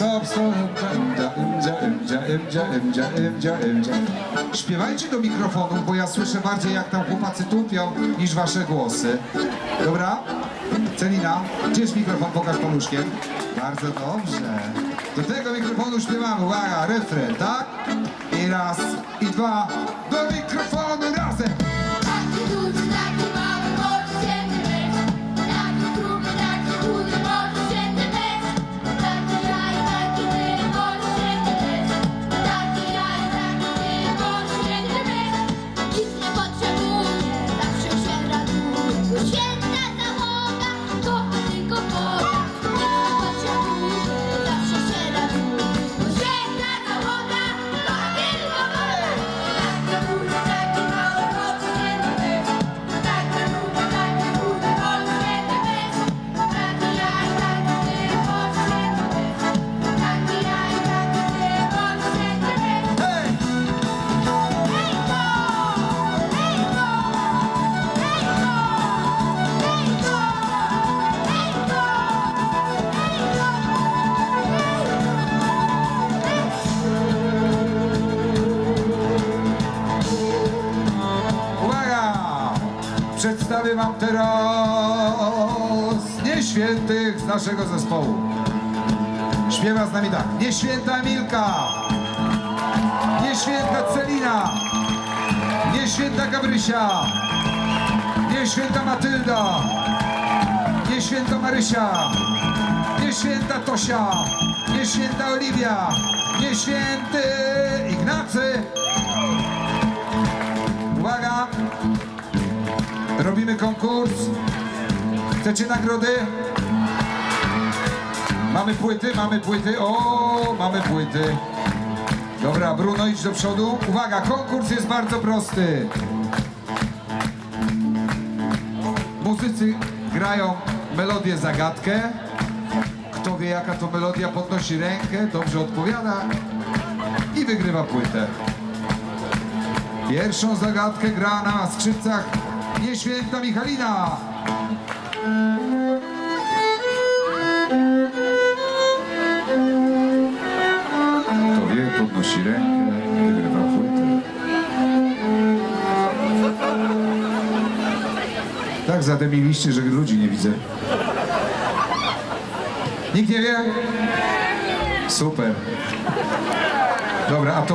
stop, stop. Śpiewajcie do mikrofonu, bo ja słyszę bardziej jak tam chłopacy tupią niż wasze głosy. Dobra? Celina, gdzie jest mikrofon? Pokaż paluszkiem. Bardzo dobrze. Do tego mikrofonu śpiewamy. Uwaga, refren, tak? I raz, i dwa. Do mikrofonu razem. Wam teraz. Nieświętych z naszego zespołu. Śpiewa z nami tak. Nieświęta Milka, nieświęta Celina, nieświęta Gabrysia, nieświęta Matylda, nieświęta Marysia, nieświęta Tosia, nieświęta Oliwia, nieświęty Ignacy. Robimy konkurs. Chcecie nagrody? Mamy płyty, mamy płyty. O, mamy płyty. Dobra, Bruno, idź do przodu. Uwaga, konkurs jest bardzo prosty. Muzycy grają melodię zagadkę. Kto wie, jaka to melodia, podnosi rękę, dobrze odpowiada i wygrywa płytę. Pierwszą zagadkę gra na skrzypcach nieświęta Michalina. Kto wie, podnosi rękę, wygrywa płytę. Tak zademiliście, że ludzi nie widzę. Nikt nie wie? Super. Dobra, a to